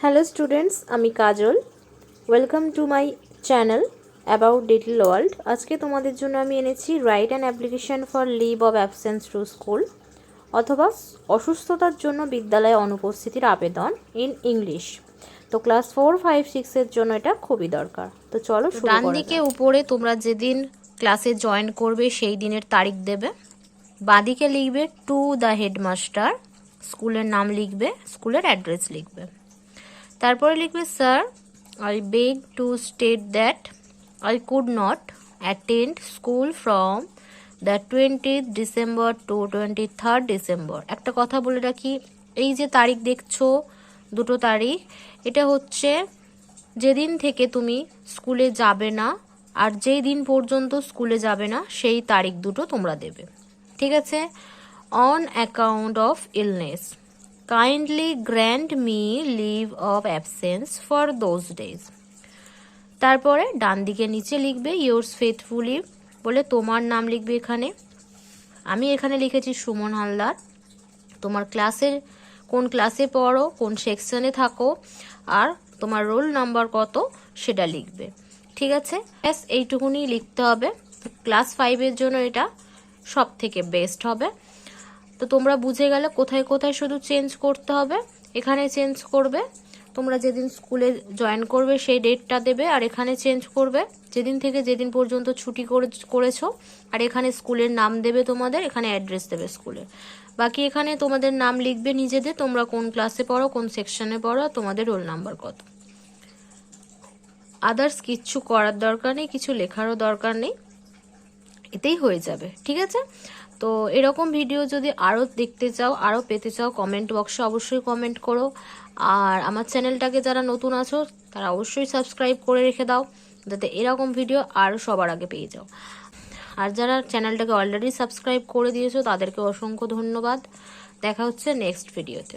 Hello students আমি Kajal. Welcome to my channel about little world আজকে তোমাদের জন্য আমি এনেছি write and application for leave of absence to school অথবা অসুস্থতার জন্য বিদ্যালয়ে অনুপস্থিতির আবেদন ইন ইংলিশ তো ক্লাস ফোর ফাইভ সিক্সের জন্য এটা খুবই দরকার। তো চলো ডান দিকে। উপরে তোমরা যেদিন ক্লাসে জয়েন করবে সেই দিনের তারিখ দেবে। বাঁদিকে লিখবে টু দ্য হেডমাস্টার স্কুলের নাম লিখবে স্কুলের অ্যাড্রেস লিখবে। তারপরে লিখবে sir I beg to state that I could not attend school from the twenty December to twenty third December একটা কথা বলে রাখি, এই যে তারিখ দেখছ, দুটো তারিখ, এটা হচ্ছে যেদিন থেকে তুমি স্কুলে যাবে না আর যেই দিন পর্যন্ত স্কুলে যাবে না, সেই তারিখ দুটো তোমরা দেবে। ঠিক আছে? On account of illness kindly grant me leave of absence for those days তারপরে ডান দিকে নিচে লিখবে ইয়োর্স ফেথফুলি বলে তোমার নাম লিখবে এখানে। আমি এখানে লিখেছি, সুমন হালদার, তোমার ক্লাসের, কোন ক্লাসে পড়ো, কোন সেকশনে থাকো, আর তোমার রোল নাম্বার কত, সেটা লিখবে। ঠিক আছে? ব্যাস এইটুকুনি লিখতে হবে। ক্লাস ফাইভের জন্য এটা সব থেকে বেস্ট হবে। তো তোমরা বুঝে গেলে কোথায় কোথায় শুধু চেঞ্জ করতে হবে, এখানে চেঞ্জ করবে। তোমরা যেদিন স্কুলে জয়েন করবে সেই ডেটটা দেবে আর এখানে চেঞ্জ করবে। যেদিন থেকে যেদিন পর্যন্ত ছুটি করে করেছ, আর এখানে স্কুলের নাম দেবে তোমাদের, এখানে অ্যাড্রেস দেবে স্কুলের বাকি এখানে তোমাদের নাম লিখবে নিজেদের, তোমরা কোন ক্লাসে পড়ো, কোন সেকশনে পড়ো তোমাদের রোল নাম্বার কত। আদার্স কিচ্ছু করার দরকার নেই, কিছু লেখারও দরকার নেই। এতেই হয়ে যাবে, ঠিক আছে? তো এরকম ভিডিও যদি আরও দেখতে চাও আরও পেতে চাও কমেন্ট বক্সে অবশ্যই কমেন্ট করো। আর আমার চ্যানেলটাকে যারা নতুন আছো, তারা অবশ্যই সাবস্ক্রাইব করে রেখে দাও, যাতে এরকম ভিডিও আরও সবার আগে পেয়ে যাও। আর যারা চ্যানেলটাকে অলরেডি সাবস্ক্রাইব করে দিয়েছ, তাদেরকে অসংখ্য ধন্যবাদ। দেখা হচ্ছে নেক্সট ভিডিওতে